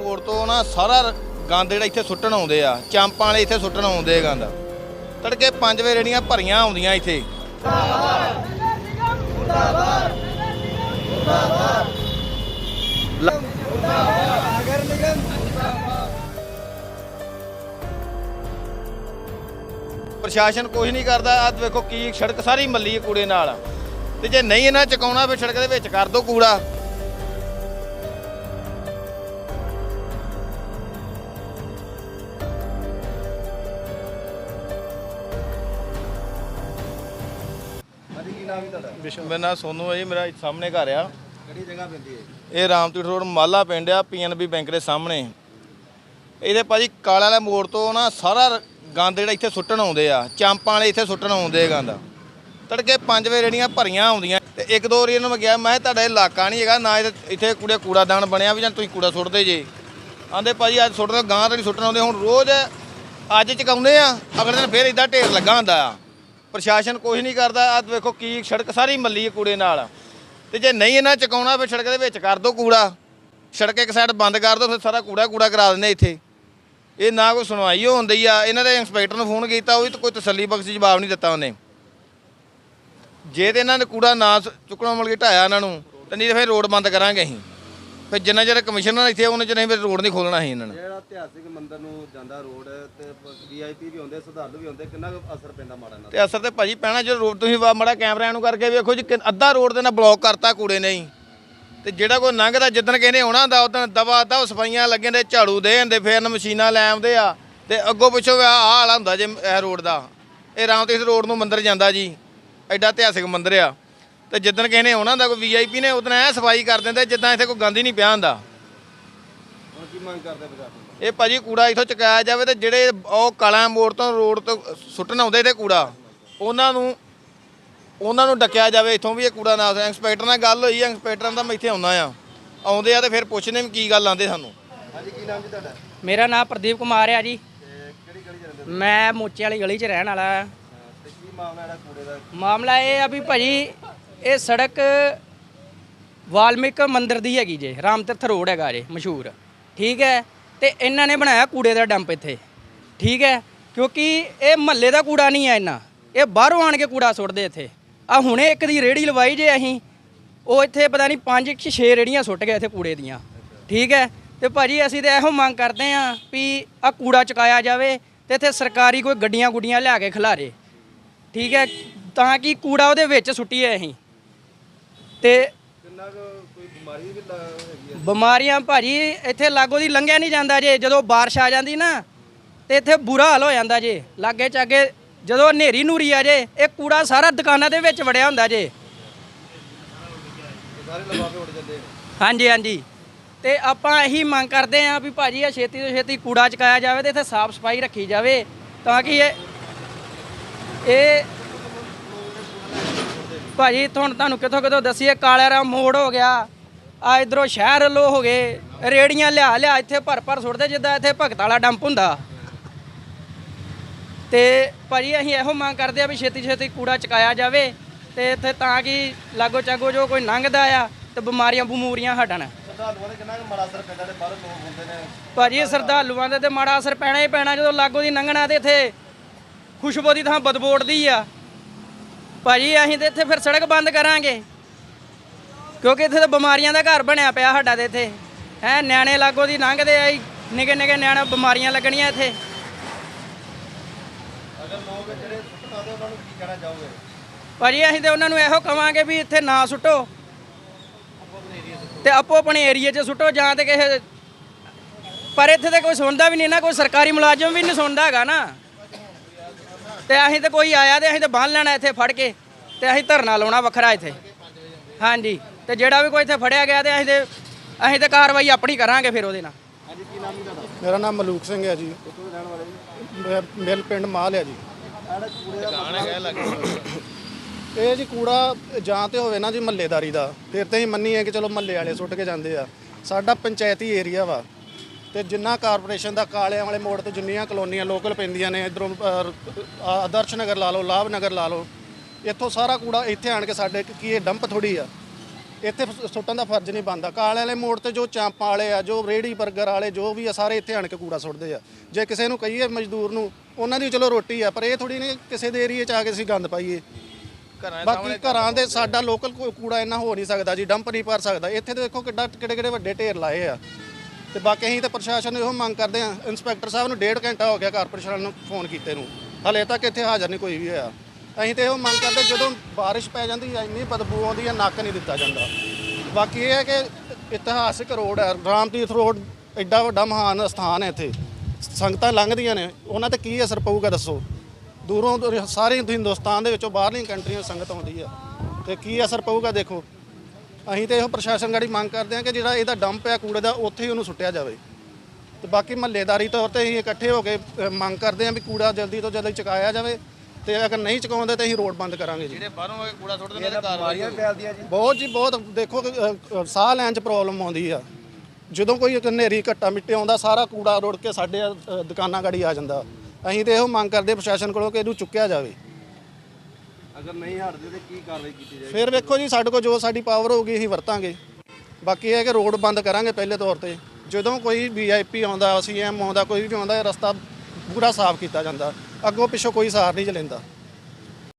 ਮੋੜ ਤੋਂ ਨਾ ਸਾਰਾ ਗੰਦ ਜਿਹੜਾ ਇੱਥੇ ਸੁੱਟਣ ਆਉਂਦੇ ਆ। ਚਾਂਪਾਂ ਵਾਲੇ ਇੱਥੇ ਸੁੱਟਣ ਆਉਂਦੇ ਆ ਗੰਦ। ਤੜਕੇ 5 ਵਜੇ ਰੇੜੀਆਂ ਭਰੀਆਂ ਆਉਂਦੀਆਂ ਇੱਥੇ। ਪ੍ਰਸ਼ਾਸਨ ਕੁਝ ਨਹੀਂ ਕਰਦਾ। ਆਹ ਵੇਖੋ ਕੀ ਸੜਕ ਸਾਰੀ ਮੱਲੀ ਹੈ ਕੂੜੇ ਨਾਲ। ਤੇ ਜੇ ਨਹੀਂ ਇਹਨਾਂ ਚਕਾਉਣਾ, ਫਿਰ ਸੜਕ ਦੇ ਵਿੱਚ ਕਰ ਦੋ ਕੂੜਾ। ਨਾਮ ਹੈ ਤੁਹਾਡਾ? ਮੇਰਾ ਨਾਂ ਸੋਨੂ ਹੈ ਜੀ ਮੇਰਾ ਸਾਹਮਣੇ ਘਰ ਆ। ਕਿਹੜੀ ਜਗ੍ਹਾ ਪੈਂਦੀ ਹੈ ਇਹ ਰਾਮਤੀਰ ਰੋਡ ਮਾਲਾ ਪਿੰਡ ਆ ਪੀਐਨਬੀ ਬੈਂਕ ਦੇ ਸਾਹਮਣੇ। ਇਹਦੇ ਭਾਜੀ ਕਾਲਾ ਵਾਲੇ ਮੋੜ ਤੋਂ ਨਾ ਸਾਰਾ ਗੰਦ ਜਿਹੜਾ ਇੱਥੇ ਸੁੱਟਣ ਆਉਂਦੇ ਆ ਚਾਂਪਾਂ ਵਾਲੇ ਇੱਥੇ ਸੁੱਟਣ ਆਉਂਦੇ ਆ ਗੰਦ। ਤੜਕੇ 5 ਵਜੇ ਰੇੜੀਆਂ ਭਰੀਆਂ ਆਉਂਦੀਆਂ ਤੇ ਇੱਕ ਦੋ ਵਾਰੀ ਇਹਨਾਂ ਨੂੰ ਗਿਆ ਮੈਂ ਤੁਹਾਡਾ ਇਲਾਕਾ ਨਹੀਂ ਹੈਗਾ ਨਾ ਇੱਥੇ ਕੂੜੇ ਕੂੜਾਦਾਨ ਬਣਿਆ ਵੀ ਜਾਂ ਤੁਸੀਂ ਕੂੜਾ ਸੁੱਟਦੇ ਜੇ। ਆਂਦੇ ਭਾਜੀ ਅੱਜ ਸੁੱਟਦੇ ਗਾਂ ਤਾਂ ਨਹੀਂ ਸੁੱਟਣ ਆਉਂਦੇ ਹੁਣ ਰੋਜ਼ ਅੱਜ ਚਕਾਉਂਦੇ ਆ ਅਗਲੇ ਦਿਨ ਫੇਰ ਇਦਾਂ ਢੇਰ ਲੱਗਾ ਹੁੰਦਾ ਆ। ਪ੍ਰਸ਼ਾਸਨ ਕੁਝ ਨਹੀਂ ਕਰਦਾ। ਆਹ ਵੇਖੋ ਕੀ ਸੜਕ ਸਾਰੀ ਮੱਲੀ ਹੈ ਕੂੜੇ ਨਾਲ। ਤੇ ਜੇ ਨਹੀਂ ਇਹਨਾਂ ਚਕਾਉਣਾ ਫਿਰ ਸੜਕ ਦੇ ਵਿੱਚ ਕਰ ਦੋ ਕੂੜਾ। ਸੜਕ ਇੱਕ ਸਾਈਡ ਬੰਦ ਕਰ ਦੋ, ਫਿਰ ਸਾਰਾ ਕੂੜਾ ਕੂੜਾ ਕਰਾ ਦਿੰਦੇ ਇੱਥੇ। ਇਹ ਨਾ ਕੋਈ ਸੁਣਵਾਈ ਹੋ ਹੁੰਦੀ ਆ। ਇਹਨਾਂ ਦੇ ਇੰਸਪੈਕਟਰ ਨੂੰ ਫੋਨ ਕੀਤਾ, ਉਹ ਵੀ ਤਾਂ ਕੋਈ ਤਸੱਲੀ ਬਖਸ਼ ਜਵਾਬ ਨਹੀਂ ਦਿੱਤਾ ਉਹਨੇ। ਜੇ ਤੇ ਇਹਨਾਂ ਨੇ ਕੂੜਾ ਨਾ ਸ- ਚੁੱਕਣਾ ਮਿਲ ਕੇ ਢਾਇਆ ਇਹਨਾਂ ਨੂੰ, ਤੇ ਨਹੀਂ ਤਾਂ ਫਿਰ ਰੋਡ ਬੰਦ ਕਰਾਂਗੇ ਅਸੀਂ। ਫਿਰ ਜਿੰਨਾ ਚਿਰ ਕਮਿਸ਼ਨਰ ਇੱਥੇ ਉਹਨਾਂ ਚਿਰ ਅਸੀਂ ਫਿਰ ਰੋਡ ਨਹੀਂ ਖੋਲਣਾ ਸੀ ਇਹਨਾਂ ਨੇ ਜਿਹੜਾ ਇਤਿਹਾਸਿਕ ਮੰਦਿਰ ਨੂੰ ਜਾਂਦਾ ਰੋਡ ਤੇ ਵੀਆਈਪੀ ਵੀ ਹੁੰਦੇ ਸ਼ਰਧਾਲੂ ਵੀ ਹੁੰਦੇ ਕਿੰਨਾ ਕੁ ਅਸਰ ਪੈਂਦਾ ਮਾੜਾ ਨਾਲ ਤੇ? ਅਸਰ ਤੇ ਭਾਜੀ ਪੈਣਾ ਜਦੋਂ ਰੋਡ ਤੁਸੀਂ ਵਾ- ਮਾੜਾ ਕੈਮਰਿਆਂ ਨੂੰ ਕਰਕੇ ਵੇਖੋ ਜੀ ਕਿ ਅੱਧਾ ਰੋਡ ਦੇ ਨਾਲ ਬਲੌਕ ਕਰਤਾ ਕੂੜੇ ਨੇ ਹੀ। ਤੇ ਜਿਹੜਾ ਕੋਈ ਲੰਘਦਾ ਜਿੱਦਣ ਕਹਿੰਦੇ ਆਉਣਾ ਹੁੰਦਾ ਉਦੋਂ ਦਵਾ ਦਵ ਸਫਾਈਆਂ ਲੱਗੇ ਨੇ ਝਾੜੂ ਦੇ ਹੁੰਦੇ ਫੇਰ ਮਸ਼ੀਨਾਂ ਲੈ ਆਉਂਦੇ ਆ। ਤੇ ਅੱਗੋਂ ਪਿੱਛੋਂ ਆਹ ਹਾਲ ਹੁੰਦਾ ਜੇ ਇਹ ਰੋਡ ਦਾ। ਇਹ ਰਾਮਤੀਰਥ ਰੋਡ ਨੂੰ ਮੰਦਿਰ ਜਾਂਦਾ ਜੀ। ਐਡਾ ਇਤਿਹਾਸਿਕ ਮੰਦਿਰ ਆ। ਤੇ ਜਿੱਦਣ ਕਿਸੇ ਨੇ ਆਉਣਾ ਹੁੰਦਾ ਕੋਈ ਵੀਆਈਪੀ ਨੇ ਉਦੋਂ ਐ ਸਫ਼ਾਈ ਕਰ ਦਿੰਦੇ ਜਿੱਦਾਂ ਇੱਥੇ ਕੋਈ ਗੰਦ ਹੀ ਨਹੀਂ ਪਿਆ ਹੁੰਦਾ। ਹੁਣ ਕੀ ਮੰਗ ਕਰਦੇ ਪ੍ਰਸ਼ਾਸਨ ਇਹ ਭਾਜੀ ਕੂੜਾ ਇਥੋਂ ਚੁਕਾਇਆ ਜਾਵੇ ਤੇ ਜਿਹੜੇ ਉਹ ਕਾਲਾ ਮੋੜ ਤੋਂ ਰੋਡ ਤੋਂ ਸੁੱਟਣ ਆਉਂਦੇ ਤੇ ਕੂੜਾ ਉਹਨਾਂ ਨੂੰ ਉਹਨਾਂ ਨੂੰ ਡੱਕਿਆ ਜਾਵੇ ਇਥੋਂ ਵੀ ਇਹ ਕੂੜਾ ਨਾ ਇੰਸਪੈਕਟਰ ਨਾਲ ਗੱਲ ਹੋਈ ਇੰਸਪੈਕਟਰਾਂ ਦਾ ਮੈਂ ਇੱਥੇ ਆਉਣਾ ਆ। ਆਉਂਦੇ ਆ ਤੇ ਫਿਰ ਪੁੱਛਦੇ ਵੀ ਕੀ ਗੱਲ ਆਂਦੇ ਸਾਨੂੰ। ਹਾਂਜੀ ਕੀ ਨਾਮ ਜੀ ਤੁਹਾਡਾ? ਮੇਰਾ ਨਾਮ ਪ੍ਰਦੀਪ ਕੁਮਾਰ ਆ ਜੀ। ਤੇ ਕਿਹੜੀ ਗਲੀ ਚ ਰਹਿੰਦੇ ਹੋ? ਮੈਂ ਮੋਚੇ ਵਾਲੀ ਗਲੀ 'ਚ ਰਹਿਣ ਵਾਲਾ ਆ। ਹਾਂ, ਤੇ ਕੀ ਮਾਮਲਾ ਜਿਹੜਾ ਕੂੜੇ ਦਾ? ਮਾਮਲਾ ਇਹ ਆ ਵੀ ਭਾਜੀ ਇਹ ਸੜਕ ਵਾਲਮੀਕ ਮੰਦਿਰ ਦੀ ਹੈਗੀ ਜੇ, ਰਾਮ ਤੀਰਥ ਰੋਡ ਹੈਗਾ ਜੇ, ਮਸ਼ਹੂਰ। ਠੀਕ ਹੈ? ਤੇ ਇਹਨਾਂ ਨੇ ਬਣਾਇਆ ਕੂੜੇ ਦਾ ਡੰਪ ਇੱਥੇ। ਠੀਕ ਹੈ? ਕਿਉਂਕਿ ਇਹ ਮਹੱਲੇ ਦਾ ਕੂੜਾ ਨਹੀਂ ਹੈ ਇਹਨਾਂ ਇਹ ਬਾਹਰੋਂ ਆਣ ਕੇ ਕੂੜਾ ਸੁੱਟਦੇ ਇੱਥੇ। ਆ ਹੁਣੇ ਇੱਕ ਦੀ ਰੇੜੀ ਲਵਾਈ ਜੇ ਅਸੀਂ। ਉਹ ਇੱਥੇ ਪਤਾ ਨਹੀਂ ਪੰਜ ਕਿ 6 ਰੇੜੀਆਂ ਸੁੱਟ ਗਏ ਇੱਥੇ ਕੂੜੇ ਦੀਆਂ। ਠੀਕ ਹੈ? ਤੇ ਭਾਜੀ ਅਸੀਂ ਤਾਂ ਇਹੋ ਮੰਗ ਕਰਦੇ ਆਂ ਵੀ ਆ ਕੂੜਾ ਚੁਕਾਇਆ ਜਾਵੇ ਤੇ ਇੱਥੇ ਸਰਕਾਰੀ ਕੋਈ ਗੱਡੀਆਂ ਗੁੱਡੀਆਂ ਲਿਆ ਕੇ ਖਿਲਾਰੇ। ਠੀਕ ਹੈ? ਤਾਂ ਕਿ ਕੂੜਾ ਉਹਦੇ ਵਿੱਚ ਸੁੱਟੀਏ ਅਸੀਂ। ਤੇ ਕਿੰਨਾ ਕੁ ਕੋਈ ਬਿਮਾਰੀ ਵੀ ਲਾ- ਹੈਗੀ ਹੈ ਬਿਮਾਰੀਆਂ ਭਾਜੀ ਇੱਥੇ ਲਾਗੋ ਦੀ ਲੰਘਿਆ ਨਹੀਂ ਜਾਂਦਾ ਜੇ ਜਦੋਂ ਬਾਰਿਸ਼ ਆ ਜਾਂਦੀ ਨਾ ਤੇ ਇੱਥੇ ਬੁਰਾ ਹਾਲ ਹੋ ਜਾਂਦਾ ਜੇ। ਲਾਗੇ ਚਾਗੇ ਜਦੋਂ ਹਨੇਰੀ ਨੂਰੀ ਆ ਜੇ ਇਹ ਕੂੜਾ ਸਾਰਾ ਦੁਕਾਨਾਂ ਦੇ ਵਿੱਚ ਵੜਿਆ ਹੁੰਦਾ ਜੇ। ਸਾਰੇ ਉੱਡ ਜਾਂਦੇ ਹਾਂਜੀ ਹਾਂਜੀ। ਤੇ ਆਪਾਂ ਇਹੀ ਮੰਗ ਕਰਦੇ ਆਂ ਵੀ ਭਾਜੀ ਇਹ ਛੇਤੀ ਤੋਂ ਛੇਤੀ ਕੂੜਾ ਚਕਾਇਆ ਜਾਵੇ ਤੇ ਇੱਥੇ ਸਾਫ਼ ਸਫ਼ਾਈ ਰੱਖੀ ਜਾਵੇ ਤਾਂ ਕਿ ਇਹ ਇਹ ਭਾਜੀ ਤੁਹਾਨੂੰ ਤੁਹਾਨੂੰ ਕਿੱਥੋਂ ਕਿੱਥੋਂ ਦਸੀਏ? ਕਾਲੇਰਾ ਮੋੜ ਹੋ ਗਿਆ। ਆ ਇਧਰੋਂ ਸ਼ਹਿਰ ਲੋ ਹੋ ਗਏ। ਰੇੜੀਆਂ ਲਿਆ ਲਿਆ ਇੱਥੇ ਭਰ ਭਰ ਸੁੱਟਦੇ ਜਿੱਦਾਂ ਇੱਥੇ ਭਗਤ ਵਾਲਾ ਡੰਪ ਹੁੰਦਾ। ਤੇ ਭਾਜੀ ਅਸੀਂ ਇਹੋ ਮੰਗ ਕਰਦੇ ਆ ਵੀ ਛੇਤੀ ਛੇਤੀ ਕੂੜਾ ਚਕਾਇਆ ਜਾਵੇ ਤੇ ਇੱਥੇ ਤਾਂ ਕਿ ਲਾਗੋ ਚਾਗੋ ਜੋ ਕੋਈ ਲੰਘਦਾ ਆ ਤੇ ਬਿਮਾਰੀਆਂ ਬਮੂਰੀਆਂ ਹਟਣ। ਭਾਜੀ ਸਰਦਾਲੂਆਂ ਦੇ ਤੇ ਮਾੜਾ ਅਸਰ ਪੈਣਾ ਹੀ ਪੈਣਾ ਜਦੋਂ ਲਾਗੋ ਦੀ ਲੰਘਣਾ ਤੇ ਇੱਥੇ ਖੁਸ਼ਬੂ ਦੀ ਥਾਂ ਬਦਬੂ ਉੱਡਦੀ ਆ। ਭਾਜੀ ਅਸੀਂ ਤੇ ਇੱਥੇ ਫਿਰ ਸੜਕ ਬੰਦ ਕਰਾਂਗੇ। ਕਿਉਂਕਿ ਇੱਥੇ ਤਾਂ ਬਿਮਾਰੀਆਂ ਦਾ ਘਰ ਬਣਿਆ ਪਿਆ ਸਾਡਾ ਤੇ ਇੱਥੇ। ਹੈ ਨਿਆਣੇ ਲਾਗੋ ਦੀ ਲੰਘਦੇ ਆ ਨਿੱਕੇ ਨਿੱਕੇ ਨਿਆਣੇ ਬਿਮਾਰੀਆਂ ਲੱਗਣੀਆਂ ਇੱਥੇ। ਅਗਰ ਲੋਕ ਜਿਹੜੇ ਸੁੱਟਣ ਆਉਂਦੇ ਉਹਨਾਂ ਨੂੰ ਕੀ ਕਹਿਣਾ ਚਾਹੋਗੇ? ਭਾਜੀ ਅਸੀਂ ਤੇ ਉਹਨਾਂ ਨੂੰ ਇਹੋ ਕਵਾਂਗੇ ਵੀ ਇੱਥੇ ਨਾ ਸੁੱਟੋ। ਤੇ ਆਪੋ ਆਪਣੇ ਏਰੀਏ 'ਚ ਸੁੱਟੋ ਜਾਂ ਤੇ ਕਿਸੇ ਪਰ ਇੱਥੇ ਤੇ ਕੋਈ ਸੁਣਦਾ ਵੀ ਨਹੀਂ ਨਾ ਕੋਈ ਸਰਕਾਰੀ ਮੁਲਾਜ਼ਮ ਵੀ ਨਹੀਂ ਸੁਣਦਾ ਹੈਗਾ ਨਾ। ਤੇ ਅਸੀਂ ਤੇ ਕੋਈ ਆਇਆ ਤੇ ਅਸੀਂ ਤੇ ਬੰਨ ਲੈਣਾ ਇੱਥੇ ਫੜ ਕੇ ਤੇ ਅਸੀਂ ਧਰਨਾ ਲਾਉਣਾ ਵੱਖਰਾ ਇੱਥੇ। ਹਾਂਜੀ, ਤੇ ਜਿਹੜਾ ਵੀ ਕੋਈ ਇੱਥੇ ਫੜਿਆ ਗਿਆ ਤੇ ਅਸੀਂ ਤੇ ਅਸੀਂ ਤੇ ਕਾਰਵਾਈ ਆਪਣੀ ਕਰਾਂਗੇ ਫਿਰ ਉਹਦੇ ਨਾਲ। ਹਾਂਜੀ, ਕੀ ਨਾਮ ਤੁਹਾਡਾ? ਮੇਰਾ ਨਾਮ ਮਲੂਕ ਸਿੰਘ ਹੈ ਜੀ। ਮੈਂ- ਮੇਲ ਪਿੰਡ ਮਾਲ ਹੈ ਜੀ। ਇਹ ਜੀ ਕੂੜਾ ਜਾਂ ਤੇ ਹੋਵੇ ਨਾ ਜੀ ਮਹੱਲੇਦਾਰੀ ਦਾ। ਫਿਰ ਤੇ ਹੀ ਮੰਨੀ ਹੈ ਕਿ ਚਲੋ ਮਹੱਲੇ ਵਾਲੇ ਸੁੱਟ ਕੇ ਜਾਂਦੇ ਆ। ਸਾਡਾ ਪੰਚਾਇਤੀ ਏਰੀਆ ਵਾ। ਤੇ ਜਿੰਨਾ ਕਾਰਪੋਰੇਸ਼ਨ ਦਾ ਕਾਲਿਆਂ ਵਾਲੇ ਮੋੜ ਤੇ ਜਿੰਨੀਆਂ ਕਲੋਨੀਆਂ ਲੋਕਲ ਪੈਂਦੀਆਂ ਨੇ ਇਧਰੋਂ ਆਦਰਸ਼ ਨਗਰ ਲਾ ਲਓ ਲਾਭ ਨਗਰ ਲਾ ਲਓ ਇੱਥੋਂ ਸਾਰਾ ਕੂੜਾ ਇੱਥੇ ਆਣ ਕੇ ਸਾਡੇ ਕੀ ਇਹ ਡੰਪ ਥੋੜੀ ਆ। ਇੱਥੇ ਸੁੱਟਣ ਦਾ ਫਰਜ਼ ਨਹੀਂ ਬਣਦਾ। ਕਾਲੇ ਵਾਲੇ ਮੋੜ ਤੇ ਜੋ ਚਾਂਪਾਂ ਵਾਲੇ ਆ ਜੋ ਰੇੜੀ 버ਗਰ ਵਾਲੇ ਜੋ ਵੀ ਆ ਸਾਰੇ ਇੱਥੇ ਆਣ ਕੇ ਕੂੜਾ ਸੁੱਟਦੇ ਆ। ਜੇ ਕਿਸੇ ਨੂੰ ਕਹੀਏ ਮਜ਼ਦੂਰ ਨੂੰ ਉਹਨਾਂ ਦੀ ਚਲੋ ਰੋਟੀ ਆ ਪਰ ਇਹ ਥੋੜੀ ਨਹੀਂ ਕਿਸੇ ਦੇ ਏਰੀਏ 'ਚ ਆ ਕੇ ਅਸੀਂ ਗੰਦ ਪਾਈਏ। ਬਾਕੀ ਘਰਾਂ ਦੇ ਸਾਡਾ ਲੋਕਲ ਕੂੜਾ ਇੰਨਾ ਹੋ ਨਹੀਂ ਸਕਦਾ ਜੀ ਡੰਪ ਨਹੀਂ ਭਰ ਸਕਦਾ। ਇੱਥੇ ਦੇਖੋ ਕਿੱਡਾ ਕਿਹੜੇ ਕਿਹੜੇ ਵੱਡੇ ਢੇਰ ਲਾਏ ਆ। ਤੇ ਬਾਕੀ ਅਸੀਂ ਤਾਂ ਪ੍ਰਸ਼ਾਸਨ ਨੂੰ ਇਹੋ ਮੰਗ ਕਰਦੇ ਹਾਂ, ਇੰਸਪੈਕਟਰ ਸਾਹਿਬ ਨੂੰ ਡੇਢ ਘੰਟਾ ਹੋ ਗਿਆ ਕਾਰਪੋਰੇਸ਼ਨ ਨੂੰ ਫੋਨ ਕੀਤੇ ਨੂੰ। ਹਲੇ ਤੱਕ ਇੱਥੇ ਹਾਜ਼ਰ ਨਹੀਂ ਕੋਈ ਵੀ ਹੋਇਆ। ਅਸੀਂ ਤੇ ਇਹੋ ਮੰਗ ਕਰਦੇ ਜਦੋਂ ਬਾਰਿਸ਼ ਪੈ ਜਾਂਦੀ ਹੈ ਇੰਨੀ ਬਦਬੂ ਆਉਂਦੀ ਆ, ਨੱਕ ਨਹੀਂ ਦਿੱਤਾ ਜਾਂਦਾ। ਬਾਕੀ ਇਹ ਹੈ ਕਿ ਇਤਿਹਾਸਿਕ ਰੋਡ ਹੈ ਰਾਮਤੀਰਥ ਰੋਡ, ਐਡਾ ਵੱਡਾ ਮਹਾਨ ਸਥਾਨ ਹੈ ਇੱਥੇ। ਸੰਗਤਾਂ ਲੰਘਦੀਆਂ ਨੇ, ਉਹਨਾਂ ਤੇ ਕੀ ਅਸਰ ਪਊਗਾ ਦੱਸੋ? ਦੂਰੋਂ ਦੂਰ, ਸਾਰੇ ਹਿੰਦੁਸਤਾਨ ਦੇ ਵਿੱਚੋਂ ਬਾਹਰਲੀਆਂ ਕੰਟਰੀਆਂ ਸੰਗਤ ਆਉਂਦੀ ਹੈ ਤੇ ਕੀ ਅਸਰ ਪਊਗਾ ਦੇਖੋ। ਅਸੀਂ ਤੇ ਇਹੋ ਪ੍ਰਸ਼ਾਸਨ ਗਾੜੀ ਮੰਗ ਕਰਦੇ ਹਾਂ ਕਿ ਜਿਹੜਾ ਇਹਦਾ ਡੰਪ ਹੈ ਕੂੜੇ ਦਾ ਉੱਥੇ ਹੀ ਉਹਨੂੰ ਸੁੱਟਿਆ ਜਾਵੇ। ਤੇ ਬਾਕੀ ਮਹੱਲੇਦਾਰੀ ਤੌਰ ਤੇ ਅਸੀਂ ਇਕੱਠੇ ਹੋ ਕੇ ਅ, ਮੰਗ ਕਰਦੇ ਹਾਂ ਵੀ ਕੂੜਾ ਜਲਦੀ ਤੋਂ ਜਲਦੀ ਚੁਕਾਇਆ ਜਾਵੇ ਤੇ ਅਗਰ ਨਹੀਂ ਚੁਕਾਉਂਦੇ ਤਾਂ ਅਸੀਂ ਰੋਡ ਬੰਦ ਕਰਾਂਗੇ ਜੀ। ਜਿਹੜੇ ਬਾਹਰੋਂ ਆ ਕੇ ਕੂੜਾ ਸੁੱਟਦੇ ਨੇ ਇਹਦਾ ਕਾਰਵਾਈ ਬਿਮਾਰੀਆਂ ਵੀ ਫੈਲਦੀਆਂ ਜੀ। ਬਹੁਤ ਜੀ ਬਹੁਤ। ਦੇਖੋ ਕਿ, ਅ, ਅ, ਸਾਹ ਲੈਣ 'ਚ ਪ੍ਰੋਬਲਮ ਆਉਂਦੀ ਆ। ਜਦੋਂ ਕੋਈ ਇੱਕ ਹਨੇਰੀ ਘੱਟਾ ਮਿੱਟੀ ਆਉਂਦਾ ਸਾਰਾ ਕੂੜਾ ਰੁੜ ਕੇ ਸਾਡੇ ਅ, ਦੁਕਾਨਾਂ ਗਾੜੀ ਆ ਜਾਂਦਾ। ਅਸੀਂ ਤੇ ਇਹੋ ਮੰਗ ਕਰਦੇ ਪ੍ਰਸ਼ਾਸਨ ਕੋਲੋਂ ਕਿ ਇਹਨੂੰ ਚੁੱਕਿਆ ਜਾਵੇ। ਅਗਰ ਨਹੀਂ ਹਟਦੇ ਤੇ ਕੀ ਕਾਰਵਾਈ ਕੀਤੀ ਜਾਏਗੀ? ਫਿਰ ਵੇਖੋ ਜੀ, ਸਾਡੇ ਕੋਲ ਜੋ ਸਾਡੀ ਪਾਵਰ ਹੋਊਗੀ, ਅਸੀਂ ਵਰਤਾਂਗੇ। ਬਾਕੀ ਇਹ ਹੈ ਕਿ ਰੋਡ ਬੰਦ ਕਰਾਂਗੇ ਪਹਿਲੇ ਤੌਰ ਤੇ। ਜਦੋਂ ਕੋਈ ਵੀਆਈਪੀ ਆਉਂਦਾ ਸੀਐਮ ਆਉਂਦਾ, ਕੋਈ ਵੀ ਆਉਂਦਾ, ਇਹ ਰਸਤਾ ਪੂਰਾ ਸਾਫ਼ ਕੀਤਾ ਜਾਂਦਾ। ਅੱਗੋਂ ਪਿੱਛੋਂ ਕੋਈ ਸਾਰ ਨਹੀਂ ਚਲੇਂਦਾ।